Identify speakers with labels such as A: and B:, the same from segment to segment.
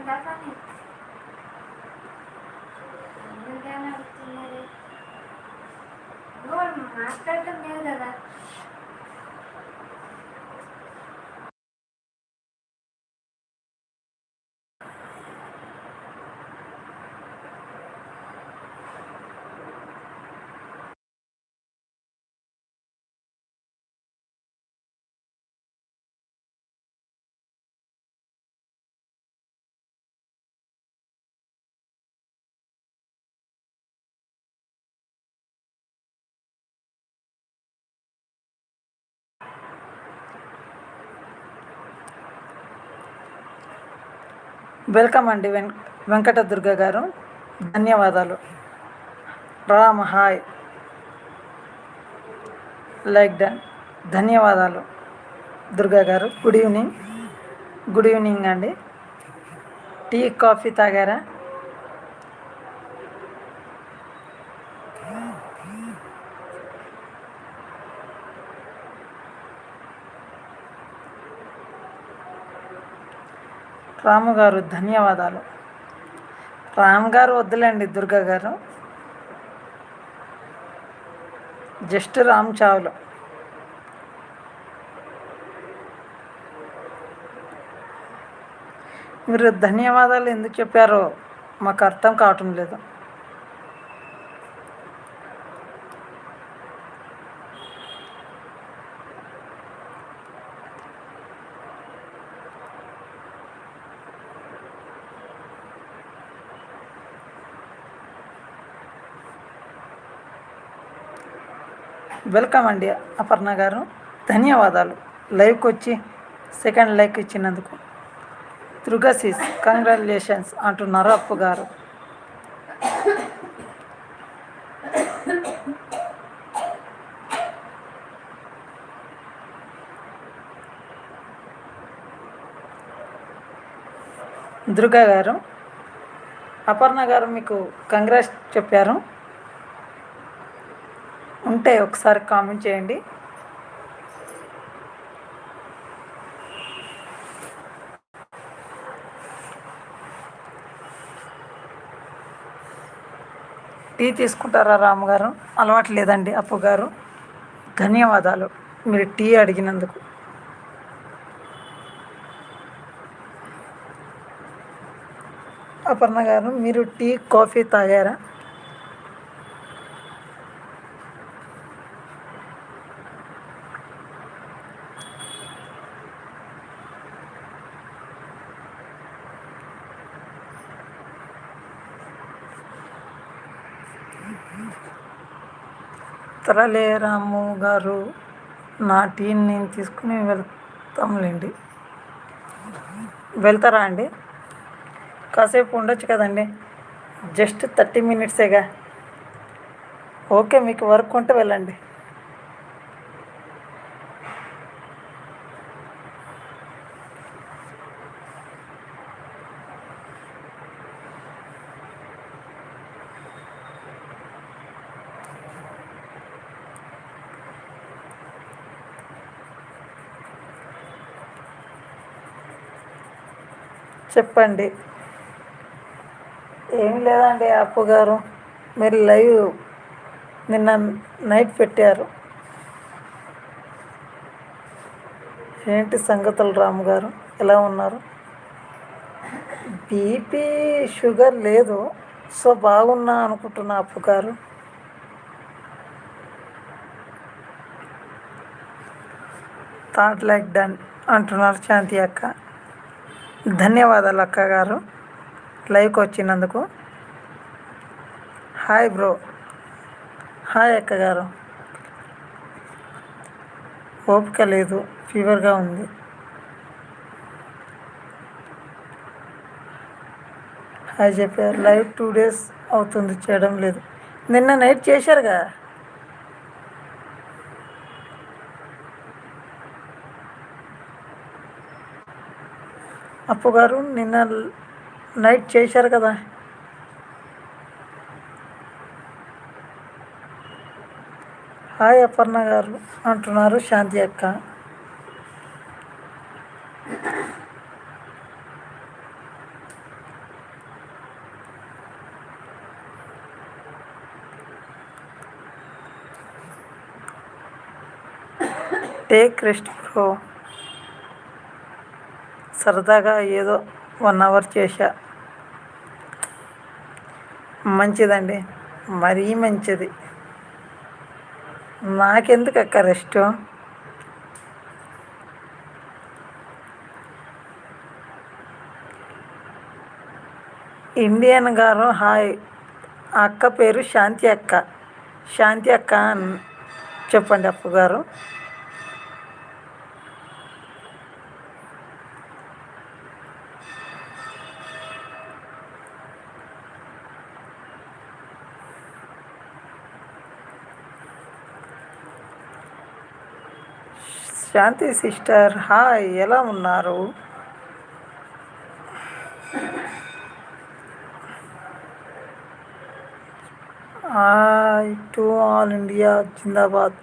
A: దాకానే ఎందుకని అడుగుతున్నారు నువ్వు మాట్లాడటం లేదు కదా
B: వెల్కమ్ అండి వెం వెంకట దుర్గ గారు. ధన్యవాదాలు. రామ్ హాయ్. లైక్ డన్ ధన్యవాదాలు Durga garu. Good evening. Good evening అండి. టీ కాఫీ తాగారా? రాము గారు ధన్యవాదాలు. రామ్ గారు వద్దులేండి దుర్గా గారు జస్ట్ రామ్ చావులు. మీరు ధన్యవాదాలు ఎందుకు చెప్పారో మాకు అర్థం కావటం లేదు. వెల్కమ్ అండి అపర్ణ గారు. ధన్యవాదాలు. లైవ్కి వచ్చి సెకండ్ లైక్ ఇచ్చినందుకు. దుర్గసీస్ కంగ్రాచులేషన్స్ అంటున్నారు అప్పు గారు. దుర్గా గారు అపర్ణ గారు మీకు కంగ్రాట్స్ చెప్పారు. ఉంటే ఒకసారి కామెంట్ చేయండి. టీ తీసుకుంటారా రాము గారు? అలవాటు లేదండి అప్పు గారు. ధన్యవాదాలు. మీరు టీ అడిగినందుకు. అపర్ణ గారు మీరు టీ కాఫీ తాగారా? తరలే రాము గారు నా టీని నేను తీసుకుని వెళ్తాంలేండి. వెళ్తారా అండి? కాసేపు ఉండొచ్చు కదండి. జస్ట్ థర్టీ మినిట్సేగా. ఓకే మీకు వర్క్ ఉంటే వెళ్ళండి. చెప్పండి. ఏం లేదండి అప్పు గారు. మీరు లైవ్ నిన్న నైట్ పెట్టారు. ఏంటి సంగతులు రాము గారు? ఎలా ఉన్నారు? బీపీ షుగర్ లేదు. సో బాగున్నా అనుకుంటున్నా అప్పు గారు. థాట్ లైక్ డన్ అంటున్నారు శాంతి అక్క. ధన్యవాదాలు అక్క గారు. లైవ్కి వచ్చినందుకు. Hi bro. హాయ్ అక్క గారు. ఓపిక లేదు ఫీవర్గా ఉంది. హాయ్ చెప్పారు లైవ్ టూ డేస్ అవుతుంది చేయడం లేదు. నిన్న నైట్ చేశారుగా? అప్పు గారు నిన్న నైట్ చేశారు కదా. హాయ్ అపర్ణ గారు అంటున్నారు శాంతి అక్క. టేక్ రెస్ట్ ఫ్రో సరదాగా ఏదో వన్ అవర్ చేశా. మంచిదండి. మరీ మంచిది. నాకెందుకు అక్క రెస్ట్ ఇండియన్ గారు హాయ్ అక్క పేరు శాంతి అక్క. శాంతి అక్క చెప్పండి అప్పు గారు. శాంతి సిస్టర్ హాయ్ ఎలా ఉన్నారు? హాయ్ టు ఆల్ ఇండియా జిందాబాద్.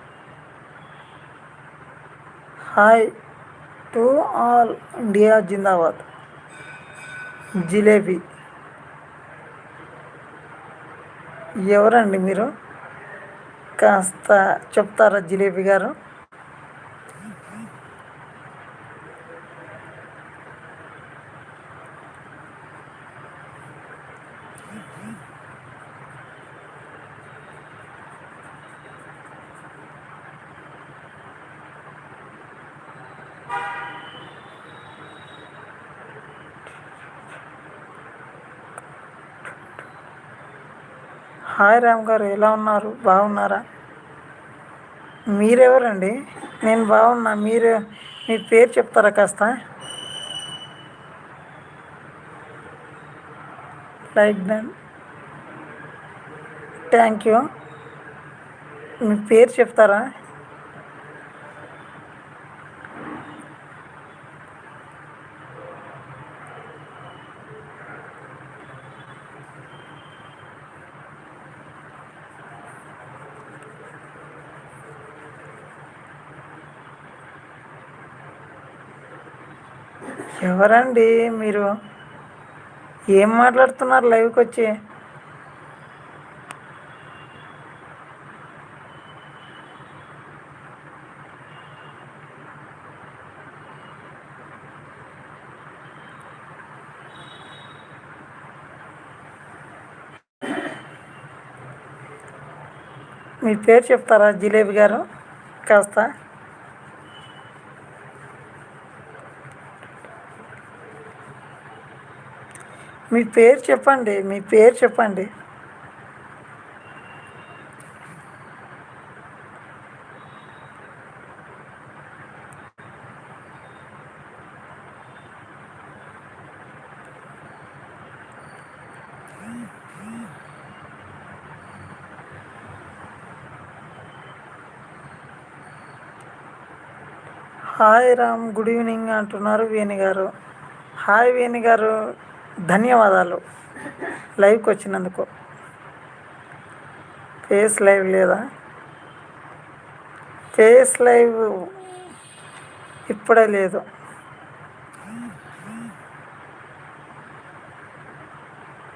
B: హాయ్ టు ఆల్ ఇండియా జిందాబాద్. జిలేబీ. ఎవరండి మీరు? కాస్త చెప్తారా జిలేబీ గారు? హాయ్ రామ్ గారు ఎలా ఉన్నారు? బాగున్నారా? మీరెవరండి? నేను బాగున్నా. మీరు మీ పేరు చెప్తారా కాస్త? Like then. Thank you. మీ పేరు చెప్తారా? ఎవరండి మీరు? ఏం మాట్లాడుతున్నారు లైవ్కి వచ్చి? మీ పేరు చెప్తారా జిలేబీ గారు? కాస్త. మీ పేరు చెప్పండి మీ పేరు చెప్పండి. హాయ్ రామ్ గుడ్ ఈవినింగ్ అంటున్నారు వేణి గారు హాయ్ వేణి గారు ధన్యవాదాలు. లైవ్కి వచ్చినందుకు. ఫేస్ లైవ్ లేదా? ఫేస్ లైవ్ ఇప్పుడే లేదు.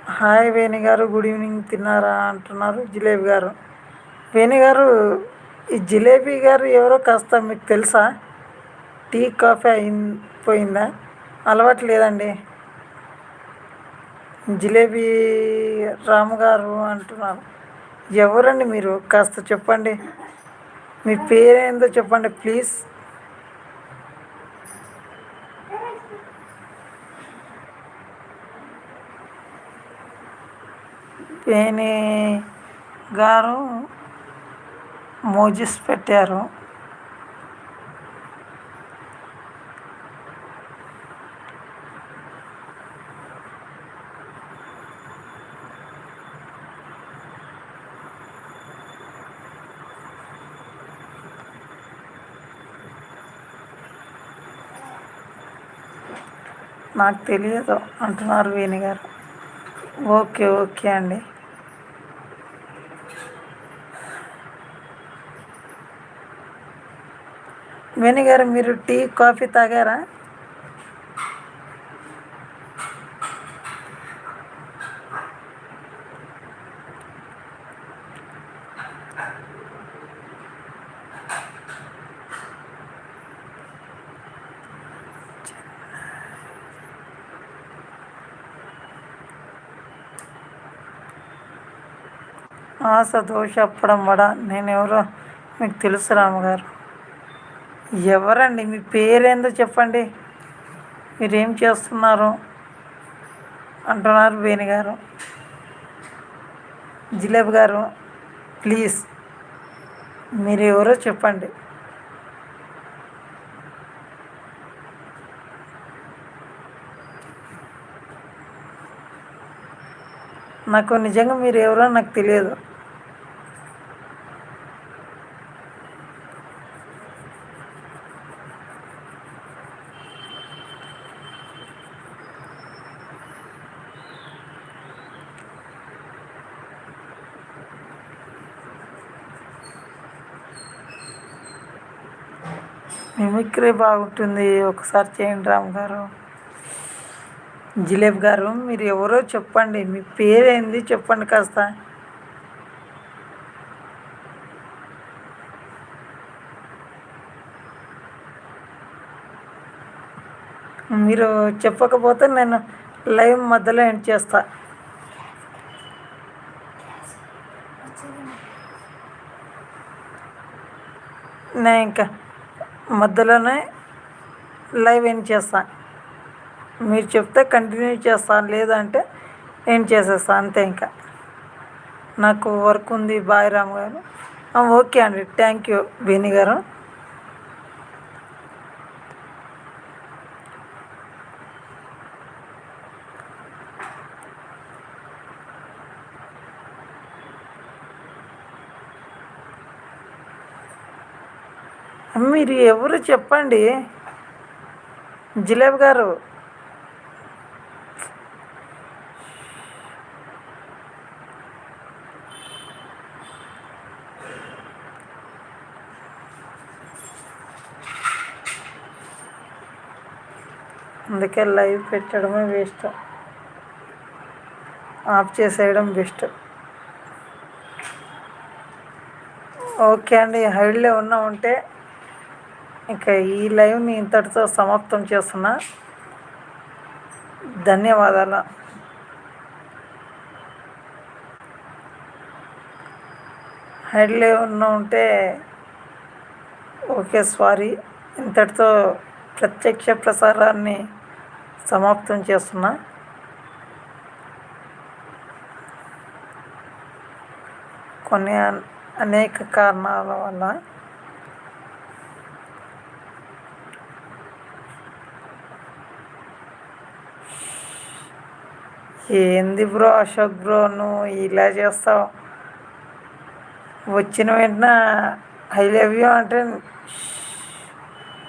B: హాయ్ వేణి గారు గుడ్ ఈవినింగ్. తిన్నారా అంటున్నారు జిలేబీ గారు. వేణి గారు ఈ జిలేబీ గారు ఎవరో కాస్త మీకు తెలుసా? టీ కాఫీ అయిపోయిందా అలవాటు లేదండి. జిలేబీ రాము గారు అంటున్నారు. ఎవరండి మీరు? కాస్త చెప్పండి. మీ పేరేందో చెప్పండి ప్లీజ్. పేని గారు మోజిస్ పెట్టారు. నాకు తెలియదు అంటున్నారు వేణి గారు. ఓకే ఓకే అండి. వేణి గారు మీరు టీ కాఫీ తాగారా? ఆశ దోష అప్పడం వడ నేను ఎవరో మీకు తెలుసు రామగారు. ఎవరండి? మీ పేరేందో చెప్పండి. మీరేం చేస్తున్నారు? అంటున్నారు వేణి గారు. జిలేబ్ గారు ప్లీజ్. మీరు ఎవరో చెప్పండి. నాకు నిజంగా మీరు ఎవరో నాకు తెలియదు. మిమిక్రీ బాగుంటుంది. ఒకసారి చేయండి రామ్ గారు. జిలేబ్ గారు మీరు ఎవరో చెప్పండి. మీ పేరేంది చెప్పండి కాస్త. మీరు చెప్పకపోతే నేను లైవ్ మధ్యలో ఎండ్ చేస్తా. నేను ఇంకా మధ్యలోనే లైవ్ ఎండ్ చేస్తాను మీరు చెప్తే కంటిన్యూ చేస్తాను లేదంటే ఎండ్ చేసేస్తాను అంతే ఇంకా. నాకు వర్క్ ఉంది బాయ్ రామ్ గారు. ఓకే అండి. థ్యాంక్ యూ బేని గారు. మీరు ఎవరు చెప్పండి? జిలేబ్ గారు. అందుకే లైవ్ పెట్టడమే వేస్ట్. ఆఫ్ చేసేయడం బెస్ట్. ఓకే అండి హైడ్లో ఉన్నా ఉంటే ఇంకా ఈ లైవ్ని ఇంతటితో సమాప్తం చేస్తున్నా. ధన్యవాదాలు. హైడ్లో ఉన్న ఉంటే ఓకే సారీ ఇంతటితో ప్రత్యక్ష ప్రసారాన్ని సమాప్తం చేస్తున్నా. కొన్ని అనేక కారణాల వల్ల ఏంది బ్రో అశోక్ బ్రో నువ్వు ఇలా చేస్తావు? వచ్చిన వెంటనే ఐ లవ్ యూ అంటే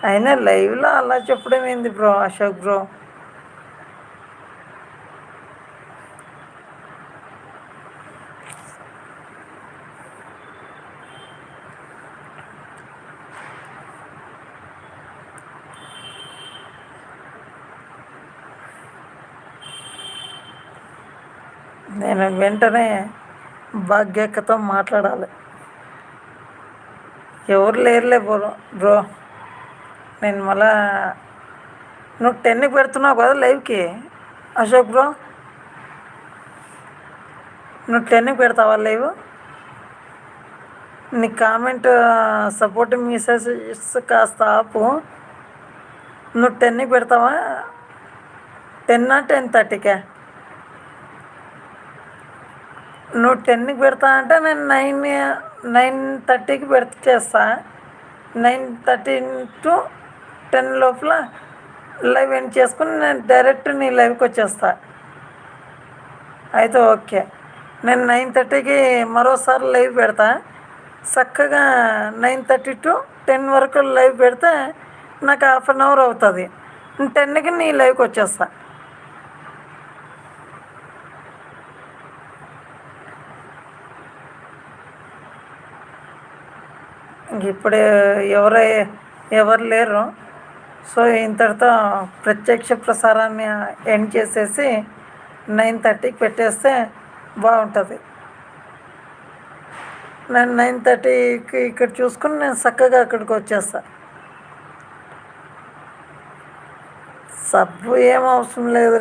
B: అయినా లైవ్లో అలా చెప్పడం ఏంది బ్రో అశోక్ బ్రో? నేను వెంటనే భాగ్యక్కతో మాట్లాడాలి. ఎవరు లేరులే బ్రో బ్రో. నేను మళ్ళా నువ్వు టెన్కి పెడుతున్నావు కదా లైవ్కి? అశోక్ బ్రో. నువ్వు టెన్కి పెడతావా లైవ్? నీ కామెంట్ సపోర్ట్ మెసేజెస్ కాస్త ఆపు. నువ్వు టెన్కి పెడతావా? టెన్నా టెన్ థర్టీకే? నువ్వు టెన్కి పెడతా అంటే నేను నైన్ నైన్ థర్టీకి పెడత చేస్తా. నైన్ థర్టీ టు టెన్ లోపల లైవ్ ఎండ్ చేసుకుని నేను డైరెక్ట్ నీ లైవ్కి వచ్చేస్తా. అయితే ఓకే. నేను నైన్ థర్టీకి మరోసారి లైవ్ పెడతా. చక్కగా నైన్ థర్టీ టు టెన్ వరకు లైవ్ పెడితే నాకు హాఫ్ అన్ అవర్ అవుతుంది. టెన్కి నీ లైవ్కి వచ్చేస్తా. ఇప్పుడే ఎవరు ఎవరు లేరు. సో ఇంతటితో ప్రత్యక్ష ప్రసారాన్ని ఎండ్ చేసేసి నైన్ థర్టీకి పెట్టేస్తే బాగుంటుంది. నేను నైన్ థర్టీకి ఇక్కడ చూసుకుని నేను చక్కగా అక్కడికి వచ్చేస్తా. సబ్బు ఏం అవసరం లేదు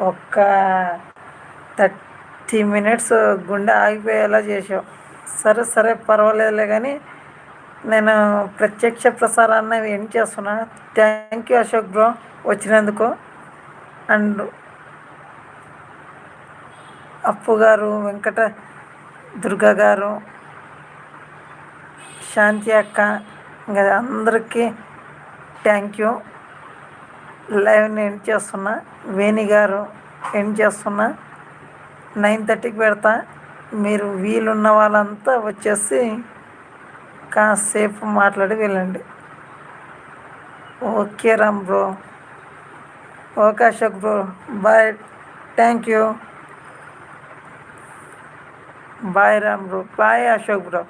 B: ఒక్క థర్టీ మినిట్స్ గుండె ఆగిపోయేలా చేసావు సరే సరే పర్వాలేదులే కానీ నేను ప్రత్యక్ష ప్రసారాన్ని ఏం చేస్తున్నా. థ్యాంక్ యూ అశోక్ బ్రో వచ్చినందుకు. అండ్ అప్పు గారు వెంకట దుర్గా గారు శాంతి అక్క ఇంకా అందరికీ థ్యాంక్ యూ లైవ్ని ఎండ్ చేస్తున్నా? వేణి గారు ఎండ్ చేస్తున్నా? నైన్ థర్టీకి పెడతా. మీరు వీలున్న వాళ్ళంతా వచ్చేసి కాసేపు మాట్లాడి వెళ్ళండి. Okay Ram bro. Okay Ashok bro. Bye. Thank you. Bye Ram bro. Bye Ashok bro.